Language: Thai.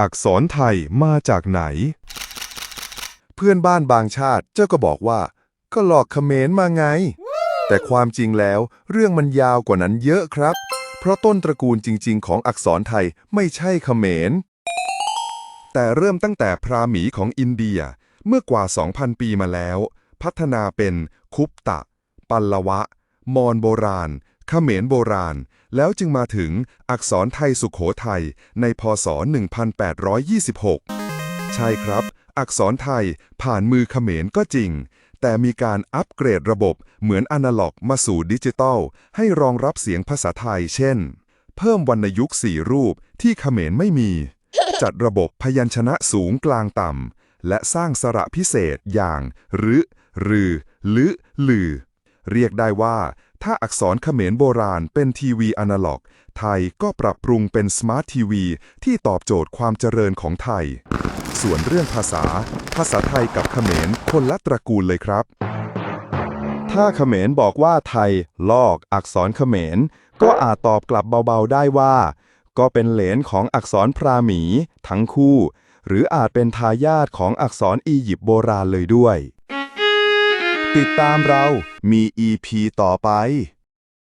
อักษรไทยมาจากไหน เพื่อนบ้านบางชาติเจ้าก็บอกว่า ก็หลอกเขมรมาไง แต่ความจริงแล้วเรื่องมันยาวกว่านั้นเยอะครับ เพราะต้นตระกูลจริง ๆ ของอักษรไทยไม่ใช่เขมร แต่เริ่มตั้งแต่พราหมีของอินเดียเมื่อกว่า 2,000 ปีมาแล้ว พัฒนาเป็นคุปตะ ปัลละวะ มอญโบราณ เขมรโบราณ แล้วจึงมาถึงอักษรไทยสุขโขทัยในพศ 1826 ใช่ครับ อักษรไทยผ่านมือเขมรก็จริง แต่มีการอัปเกรดระบบเหมือนอนาล็อกมาสู่ดิจิตอลให้รองรับเสียงภาษาไทย เช่น เพิ่มวรรณยุกต์สี่รูปที่เขมรไม่มี จัดระบบพยัญชนะสูงกลางต่ำ และสร้างสระพิเศษอย่างรึรือลึลือ เรียกได้ว่า ถ้าอักษรเขมรโบราณเป็นทีวีอนาล็อก ไทยก็ปรับปรุงเป็นสมาร์ททีวีที่ตอบโจทย์ความเจริญของไทย ส่วนเรื่องภาษา ภาษาไทยกับเขมรคนละตระกูลเลยครับ ถ้าเขมรบอกว่าไทย ลอก อักษรเขมร ก็อาจตอบกลับเบาๆได้ว่า ก็เป็นเหลนของอักษรพราหมี ทั้งคู่ หรืออาจเป็นทายาทของอักษรอียิปต์โบราณเลยด้วย ติดตามเรามี EP ต่อไป